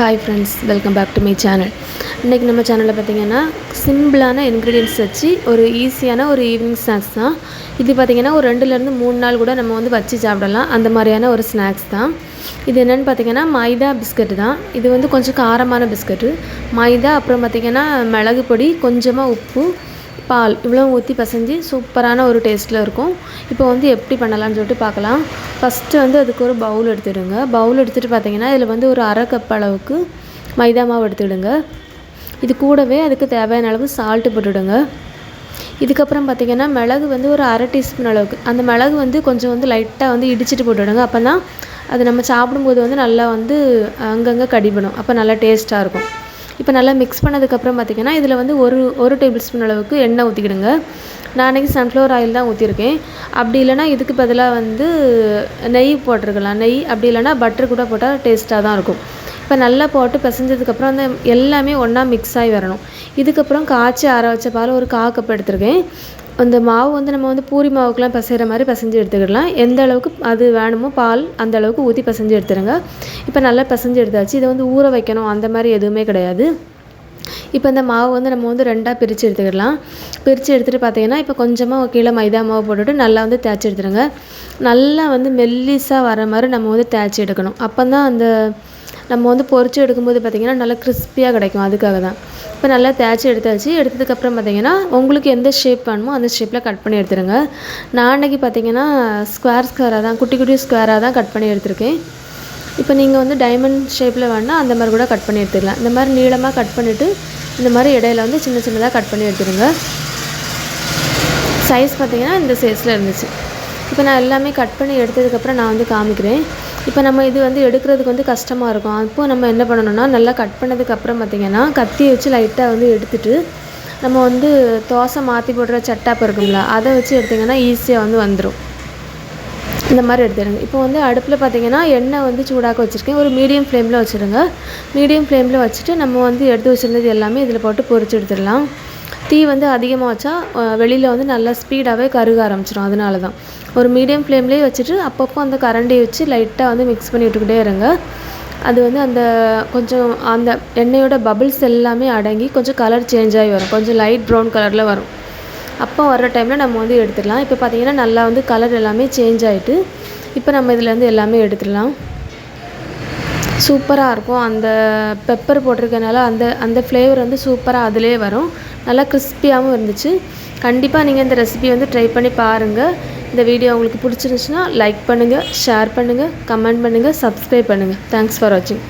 Hi friends welcome back to my channel இன்றைக்கி நம்ம சேனலில் பார்த்தீங்கன்னா சிம்பிளான இன்க்ரீடியன்ஸ் வச்சு ஒரு ஈஸியான ஒரு ஈவினிங் ஸ்நாக்ஸ் தான். இது பார்த்திங்கன்னா ஒரு ரெண்டுலேருந்து மூணு நாள் கூட நம்ம வந்து வச்சு சாப்பிடலாம். அந்த மாதிரியான ஒரு ஸ்நாக்ஸ் தான். இது என்னென்னு பார்த்தீங்கன்னா மைதா பிஸ்கட் தான். இது வந்து கொஞ்சம் காரமான பிஸ்கட்டு. மைதா அப்புறம் பார்த்திங்கன்னா மிளகு பொடி கொஞ்சமாக உப்பு பால் இவ்வளோ ஊற்றி பசைஞ்சு சூப்பரான ஒரு டேஸ்ட்டில் இருக்கும். இப்போ வந்து எப்படி பண்ணலாம்னு சொல்லிட்டு பார்க்கலாம். ஃபஸ்ட்டு வந்து அதுக்கு ஒரு பவுல் எடுத்துடுங்க. பவுல் எடுத்துகிட்டு பார்த்தீங்கன்னா இதில் வந்து ஒரு அரை கப் அளவுக்கு மைதா மாவு எடுத்துடுங்க. இது கூடவே அதுக்கு தேவையான அளவு சால்ட்டு போட்டுவிடுங்க இதுக்கப்புறம் பார்த்திங்கன்னா மிளகு வந்து ஒரு அரை டீஸ்பூன் அளவுக்கு. அந்த மிளகு வந்து கொஞ்சம் வந்து லைட்டாக வந்து இடிச்சிட்டு போட்டுவிடுங்க அப்போ தான் அது நம்ம சாப்பிடும்போது வந்து நல்லா வந்து அங்கங்கே கடிபடும். அப்போ நல்லா டேஸ்ட்டாக இருக்கும். இப்போ நல்லா மிக்ஸ் பண்ணதுக்கப்புறம் பார்த்திங்கன்னா இதில் வந்து ஒரு ஒரு டேபிள் ஸ்பூன் அளவுக்கு எண்ணெய் ஊற்றிக்கிடுங்க நான் அன்றைக்கி சன்ஃப்ளவர் ஆயில் தான் ஊற்றிருக்கேன் அப்படி இல்லைனா இதுக்கு பதிலாக வந்து நெய் போட்டிருக்கலாம். நெய் அப்படி இல்லைனா பட்டர் கூட போட்டால் டேஸ்ட்டாக தான் இருக்கும். இப்போ நல்லா போட்டு பிசைஞ்சதுக்கப்புறம் அந்த எல்லாமே ஒன்றா மிக்ஸ் ஆகி வரணும். இதுக்கப்புறம் காய்ச்சி ஆற வச்ச பால் ஒரு கா கப் எடுத்திருக்கேன். அந்த மாவு வந்து நம்ம வந்து பூரி மாவுக்கெலாம் பிசைகிற மாதிரி பிசைஞ்சு எடுத்துக்கிடலாம். எந்த அளவுக்கு அது வேணுமோ பால் அந்த அளவுக்கு ஊற்றி பிசைஞ்சு எடுத்துருங்க. இப்போ நல்லா பிசைஞ்சு எடுத்தாச்சு. இதை வந்து ஊற வைக்கணும். அந்த மாதிரி எதுவுமே கிடையாது. இப்போ இந்த மாவு வந்து நம்ம வந்து ரெண்டாக பிரித்து எடுத்துக்கிடலாம். பிரித்து எடுத்துகிட்டு பார்த்தீங்கன்னா இப்போ கொஞ்சமாக கீழே மைதா மாவு போட்டுட்டு நல்லா வந்து தேய்ச்சி எடுத்துருங்க. நல்லா வந்து மெல்லிஸாக வர மாதிரி நம்ம வந்து தேய்ச்சி எடுக்கணும். அப்போ தான் அந்த நம்ம வந்து பொறிச்சு எடுக்கும்போது பார்த்திங்கன்னா நல்லா கிறிஸ்பியாக கிடைக்கும். அதுக்காக தான் இப்போ நல்லா தேய்ச்சி எடுத்தாச்சு. எடுத்ததுக்கப்புறம் பார்த்திங்கன்னா உங்களுக்கு எந்த ஷேப் வேணுமோ அந்த ஷேப்பில் கட் பண்ணி எடுத்துருங்க. நான் அன்றைக்கி பார்த்திங்கன்னா ஸ்கொயர் ஸ்கொயராக தான் குட்டி குட்டி ஸ்கொயராக தான் கட் பண்ணி எடுத்திருக்கேன். இப்போ நீங்கள் வந்து டைமண்ட் ஷேப்பில் வேணால் அந்த மாதிரி கூட கட் பண்ணி எடுத்துக்கலாம். இந்த மாதிரி நீளமாக கட் பண்ணிவிட்டு இந்த மாதிரி இடையில வந்து சின்ன சின்னதாக கட் பண்ணி எடுத்துருங்க. சைஸ் பார்த்திங்கன்னா இந்த சைஸில் இருந்துச்சு. இப்போ நான் எல்லாமே கட் பண்ணி எடுத்ததுக்கப்புறம் நான் வந்து காமிக்கிறேன். இப்போ நம்ம இது வந்து எடுக்கிறதுக்கு வந்து கஷ்டமாக இருக்கும். அப்போ நம்ம என்ன பண்ணணும்னா நல்லா கட் பண்ணதுக்கப்புறம் பார்த்திங்கன்னா கத்தி வச்சு லைட்டாக வந்து எடுத்துட்டு நம்ம வந்து தோசை மாற்றி போடுற சட்டாப்பு இருக்கும்ல அதை வச்சு எடுத்திங்கன்னா ஈஸியாக வந்து வந்துடும் இந்த மாதிரி எடுத்துடுங்க. இப்போ வந்து அடுப்பில் பார்த்தீங்கன்னா எண்ணெய் வந்து சூடாக்க வச்சுருக்கேன். ஒரு மீடியம் ஃப்ளேமில் வச்சுருங்க. மீடியம் ஃப்ளேமில் வச்சுட்டு நம்ம வந்து எடுத்து வச்சுருந்தது எல்லாமே இதில் போட்டு பொறிச்சு எடுத்துடலாம். தீ வந்து அதிகமாக வச்சா வெளியில் வந்து நல்லா ஸ்பீடாகவே கருக ஆரம்பிச்சிடும் அதனால தான் ஒரு மீடியம் ஃப்ளேம்லேயே வச்சுட்டு அப்பப்போ அந்த கரண்டியை வச்சு லைட்டாக வந்து மிக்ஸ் பண்ணி விட்டுக்கிட்டே இருங்க. அது வந்து அந்த கொஞ்சம் அந்த எண்ணெயோட பபிள்ஸ் எல்லாமே அடங்கி கொஞ்சம் கலர் சேஞ்ச் ஆகி வரும். கொஞ்சம் லைட் ப்ரௌன் கலரில் வரும். அப்போ வர்ற டைமில் நம்ம வந்து எடுத்துடலாம். இப்போ பார்த்திங்கன்னா நல்லா வந்து கலர் எல்லாமே சேஞ்ச் ஆகிட்டு இப்போ நம்ம இதுலேருந்து எல்லாமே எடுத்துடலாம். சூப்பராக இருக்கும். அந்த பெப்பர் போட்டிருக்கனால அந்த அந்த ஃப்ளேவர் வந்து சூப்பராக அதிலே வரும். நல்லா கிறிஸ்பியாகவும் இருந்துச்சு. கண்டிப்பாக நீங்கள் இந்த ரெசிபி வந்து ட்ரை பண்ணி பாருங்கள் இந்த வீடியோ உங்களுக்கு பிடிச்சிருந்துச்சுன்னா லைக் பண்ணுங்கள் ஷேர் பண்ணுங்கள் கமெண்ட் பண்ணுங்கள் சப்ஸ்கிரைப் பண்ணுங்கள் தேங்க்ஸ் ஃபார் வாட்சிங்